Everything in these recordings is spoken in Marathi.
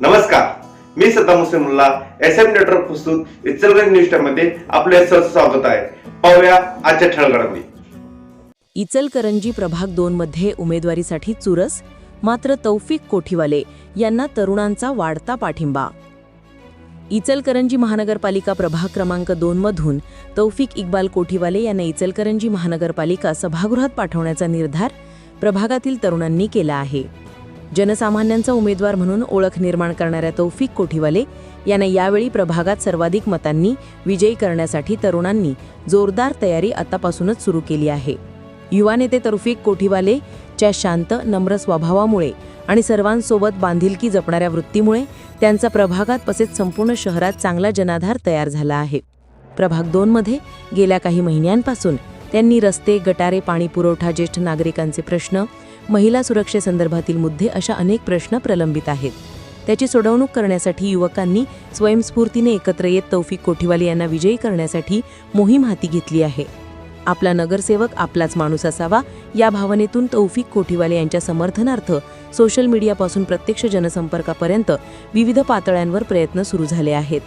नमस्कार. मी Saddam Hussain S M network प्रस्तुत इचलगंज न्यूजमध्ये आपले स्वागत आहे. पाहूया आजच्या ठळगडामध्ये इचलकरंजी प्रभाग दोन मध्ये उमेदवारीसाठी चुरस मात्र तौफिक कोठीवाले यांना तरुणांचा वाढता पाठिंबा. इचलकरंजी महानगरपालिका प्रभाग क्रमांक दोन मधून तौफिक इक्बाल कोठीवाले यांना इचलकरंजी महानगरपालिका सभागृहात पाठवण्याचा निर्धार प्रभागातील तरुणांनी केला आहे. जनसामान्यांचा उमेदवार म्हणून ओळख निर्माण करणाऱ्या तौफिक कोठीवाले यांना यावेळी प्रभागात सर्वाधिक मतांनी विजयी करण्यासाठी तरुणांनी जोरदार तयारी आतापासूनच सुरू केली आहे. युवा नेते तौफिक कोठीवाले च्या शांत नम्र स्वभावामुळे आणि सर्वांसोबत बांधिलकी जपणाऱ्या वृत्तीमुळे त्यांचा प्रभागात तसेच संपूर्ण शहरात चांगला जनाधार तयार झाला आहे. प्रभाग दोनमध्ये गेल्या काही महिन्यांपासून त्यांनी रस्ते गटारे पाणी पुरवठा ज्येष्ठ नागरिकांचे प्रश्न महिला सुरक्षेसंदर्भातील मुद्दे अशा अनेक प्रश्न प्रलंबित आहेत. त्याची सोडवणूक करण्यासाठी युवकांनी स्वयंस्फूर्तीने एकत्र येत तौफिक कोठीवाले यांना विजयी करण्यासाठी मोहीम हाती घेतली आहे. आपला नगरसेवक आपलाच माणूस असावा या भावनेतून तौफिक कोठीवाले यांच्या समर्थनार्थ सोशल मीडियापासून प्रत्यक्ष जनसंपर्कापर्यंत विविध पातळ्यांवर प्रयत्न सुरू झाले आहेत.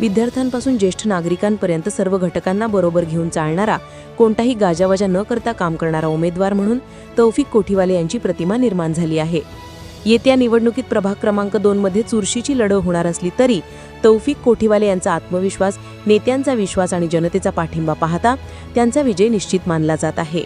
विद्यार्थ्यांपासून ज्येष्ठ नागरिकांपर्यंत सर्व घटकांना बरोबर घेऊन चालणारा कोणताही गाजावाजा न करता काम करणारा उमेदवार म्हणून तौफिक कोठीवाले यांची प्रतिमा निर्माण झाली आहे. येत्या निवडणुकीत प्रभाग क्रमांक दोनमध्ये चुरशीची लढव होणार असली तरी तौफिक कोठीवाले यांचा आत्मविश्वास नेत्यांचा विश्वास आणि जनतेचा पाठिंबा पाहता त्यांचा विजय निश्चित मानला जात आहे.